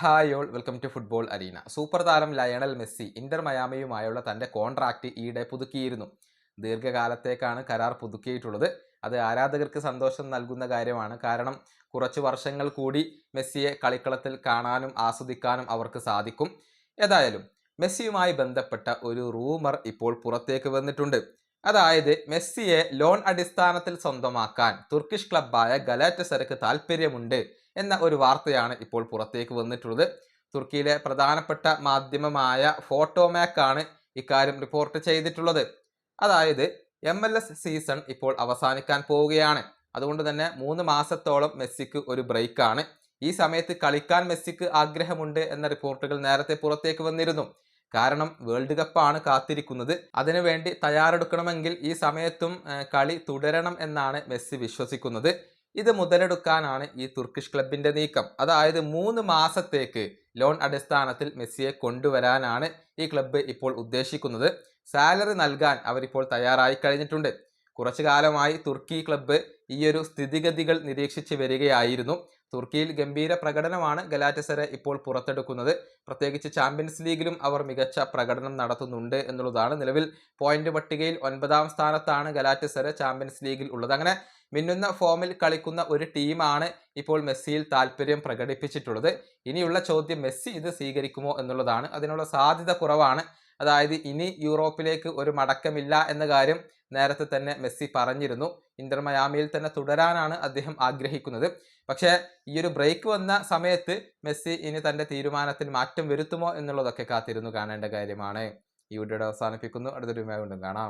Hi all welcome to football arena super താരം Lionel Messi Inter മയാമിയുമായുള്ള തന്റെ contract ഈയിടെ പുതുക്കിയിരുന്നു. ദീർഘകാലത്തേക്കാണ് കരാർ പുതുക്കിയിട്ടുള്ളത്. അത് ആരാധകർക്ക് സന്തോഷം നൽകുന്ന കാര്യമാണ്. കാരണം കുറച്ച് വർഷങ്ങൾ കൂടി മെസ്സിയെ കളിക്കളത്തിൽ കാണാനും ആസ്വദിക്കാനും അവർക്ക് സാധിക്കും. ഏതായാലും മെസ്സിയുമായി ബന്ധപ്പെട്ട ഒരു റൂമർ ഇപ്പോൾ പുറത്തേക്ക് വന്നിട്ടുണ്ട്. അതായത് മെസ്സിയെ ലോൺ അടിസ്ഥാനത്തിൽ സ്വന്തമാക്കാൻ തുർക്കിഷ് ക്ലബായ ഗലാറ്റസർക്ക് താല്പര്യമുണ്ട് എന്ന ഒരു വാർത്തയാണ് ഇപ്പോൾ പുറത്തേക്ക് വന്നിട്ടുള്ളത്. തുർക്കിയിലെ പ്രധാനപ്പെട്ട മാധ്യമമായ ഫോട്ടോമാക്കാണ് ഇക്കാര്യം റിപ്പോർട്ട് ചെയ്തിട്ടുള്ളത്. അതായത് എം എൽ എസ് സീസൺ ഇപ്പോൾ അവസാനിക്കാൻ പോവുകയാണ്. അതുകൊണ്ട് തന്നെ മൂന്ന് മാസത്തോളം മെസ്സിക്ക് ഒരു ബ്രേക്കാണ് ഈ സമയത്ത് കളിക്കാൻ മെസ്സിക്ക് ആഗ്രഹമുണ്ട് എന്ന റിപ്പോർട്ടുകൾ നേരത്തെ പുറത്തേക്ക് വന്നിരുന്നു. കാരണം വേൾഡ് കപ്പാണ് കാത്തിരിക്കുന്നത്. അതിനുവേണ്ടി തയ്യാറെടുക്കണമെങ്കിൽ ഈ സമയത്തും കളി തുടരണം എന്നാണ് മെസ്സി വിശ്വസിക്കുന്നത്. ഇത് മുതലെടുക്കാനാണ് ഈ തുർക്കിഷ് ക്ലബിന്റെ നീക്കം. അതായത് മൂന്ന് മാസത്തേക്ക് ലോൺ അടിസ്ഥാനത്തിൽ മെസ്സിയെ കൊണ്ടുവരാനാണ് ഈ ക്ലബ്ബ് ഇപ്പോൾ ഉദ്ദേശിക്കുന്നത്. സാലറി നൽകാൻ അവരിപ്പോൾ തയ്യാറായി കഴിഞ്ഞിട്ടുണ്ട്. കുറച്ചു കാലമായി തുർക്കി ക്ലബ്ബ് ഈയൊരു സ്ഥിതിഗതികൾ നിരീക്ഷിച്ചു വരികയായിരുന്നു. തുർക്കിയിൽ ഗംഭീര പ്രകടനമാണ് ഗലാറ്റസറെ ഇപ്പോൾ പുറത്തെടുക്കുന്നത്. പ്രത്യേകിച്ച് ചാമ്പ്യൻസ് ലീഗിലും അവർ മികച്ച പ്രകടനം നടത്തുന്നുണ്ട് എന്നുള്ളതാണ് നിലവിൽ പോയിന്റ് പട്ടികയിൽ ഒൻപതാം സ്ഥാനത്താണ് ഗലാറ്റസറെ ചാമ്പ്യൻസ് ലീഗിൽ ഉള്ളത്. അങ്ങനെ മിന്നുന്ന ഫോമിൽ കളിക്കുന്ന ഒരു ടീമാണ് ഇപ്പോൾ മെസ്സിയിൽ താല്പര്യം പ്രകടിപ്പിച്ചിട്ടുള്ളത്. ഇനിയുള്ള ചോദ്യം മെസ്സി ഇത് സ്വീകരിക്കുമോ എന്നുള്ളതാണ്. അതിനുള്ള സാധ്യത കുറവാണ്. അതായത് ഇനി യൂറോപ്പിലേക്ക് ഒരു മടക്കമില്ല എന്ന കാര്യം നേരത്തെ തന്നെ മെസ്സി പറഞ്ഞിരുന്നു. ഇന്റർ മയാമിയിൽ തന്നെ തുടരാനാണ് അദ്ദേഹം ആഗ്രഹിക്കുന്നത്. പക്ഷേ ഈ ഒരു ബ്രേക്ക് വന്ന സമയത്ത് മെസ്സി ഇനി തന്റെ തീരുമാനത്തിൽ മാറ്റം വരുത്തുമോ എന്നുള്ളതൊക്കെ കാത്തിരുന്നു കാണേണ്ട കാര്യമാണ്. ഈ വീഡിയോയുടെ അവസാനിപ്പിക്കുന്നു. അടുത്തൊരു വീണ്ടും കാണാം.